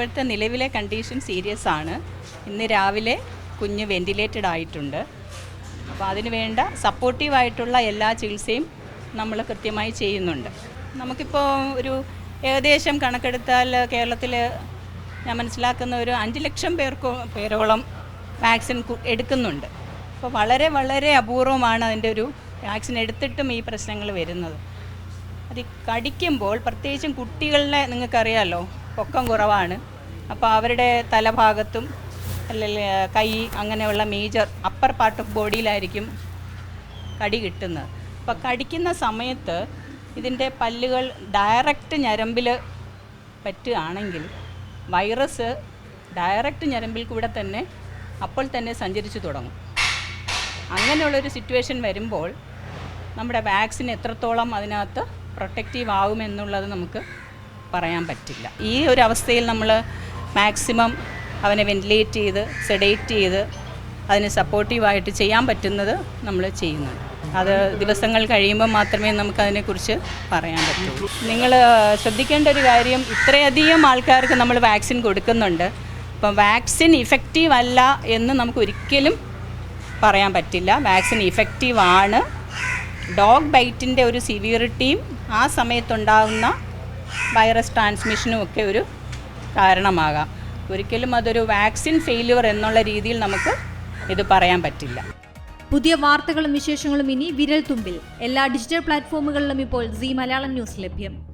ഇപ്പോഴത്തെ നിലവിലെ condition serious ആണ്. ഇന്ന് രാവിലെ കുഞ്ഞ് വെന്റിലേറ്റഡ് ആയിട്ടുണ്ട്. അപ്പോൾ അതിന് വേണ്ട സപ്പോർട്ടീവായിട്ടുള്ള എല്ലാ ചികിത്സയും നമ്മൾ കൃത്യമായി ചെയ്യുന്നുണ്ട്. നമുക്കിപ്പോൾ ഒരു ഏകദേശം കണക്കെടുത്താൽ കേരളത്തിൽ ഞാൻ മനസ്സിലാക്കുന്ന ഒരു അഞ്ച് ലക്ഷം പേർക്കോ പേരോളം വാക്സിൻ എടുക്കുന്നുണ്ട്. അപ്പോൾ വളരെ വളരെ അപൂർവമാണ് അതിന്റെ ഒരു വാക്സിൻ എടുത്തിട്ടും ഈ പ്രശ്നങ്ങൾ വരുന്നത്. അത് കടിക്കുമ്പോൾ പ്രത്യേകിച്ചും കുട്ടികളിലെ നിങ്ങൾക്കറിയാമല്ലോ പൊക്കം കുറവാണ്. അപ്പോൾ അവരുടെ തലഭാഗത്തും അല്ലെങ്കിൽ കൈ അങ്ങനെയുള്ള മേജർ അപ്പർ പാർട്ട് ഓഫ് ബോഡിയിലായിരിക്കും കടി കിട്ടുന്നത്. അപ്പോൾ കടിക്കുന്ന സമയത്ത് ഇതിന്റെ പല്ലുകൾ ഡയറക്റ്റ് ഞരമ്പിൽ പറ്റുകയാണെങ്കിൽ വൈറസ് ഡയറക്റ്റ് ഞരമ്പിൽ കൂടെ തന്നെ അപ്പോൾ തന്നെ സഞ്ചരിച്ചു തുടങ്ങും. അങ്ങനെയുള്ളൊരു സിറ്റുവേഷൻ വരുമ്പോൾ നമ്മുടെ വാക്സിൻ എത്രത്തോളം അതിനകത്ത് പ്രൊട്ടക്റ്റീവ് ആകുമെന്നുള്ളത് നമുക്ക് പറയാൻ പറ്റില്ല. ഈ ഒരു അവസ്ഥയിൽ നമ്മൾ മാക്സിമം അവനെ വെന്റിലേറ്റ് ചെയ്ത് സെഡേറ്റ് ചെയ്ത് അതിന് സപ്പോർട്ടീവായിട്ട് ചെയ്യാൻ പറ്റുന്നത് നമ്മൾ ചെയ്യുന്നുണ്ട്. അത് ദിവസങ്ങൾ കഴിയുമ്പോൾ മാത്രമേ നമുക്കതിനെക്കുറിച്ച് പറയാൻ പറ്റുള്ളൂ. നിങ്ങൾ ശ്രദ്ധിക്കേണ്ട ഒരു കാര്യം ഇത്രയധികം ആൾക്കാർക്ക് നമ്മൾ വാക്സിൻ കൊടുക്കുന്നുണ്ട്. അപ്പം വാക്സിൻ ഇഫക്റ്റീവ് അല്ല എന്ന് നമുക്ക് ഒരിക്കലും പറയാൻ പറ്റില്ല. വാക്സിൻ ഇഫക്റ്റീവ് ആണ്. ഡോഗ് ബൈറ്റിന്റെ ഒരു സിവിയറിറ്റിയും ആ സമയത്തുണ്ടാകുന്ന വൈറസ് ട്രാൻസ്മിഷനും ഒക്കെ ഒരു കാരണമാകാം. ഒരിക്കലും അതൊരു വാക്സിൻ ഫെയിലുവർ എന്നുള്ള രീതിയിൽ നമുക്ക് ഇത് പറയാൻ പറ്റില്ല. പുതിയ വാർത്തകളും വിശേഷങ്ങളും ഇനി വിരൽ തുമ്പിൽ എല്ലാ ഡിജിറ്റൽ പ്ലാറ്റ്ഫോമുകളിലും ഇപ്പോൾ സി മലയാളം ന്യൂസ് ലഭ്യം.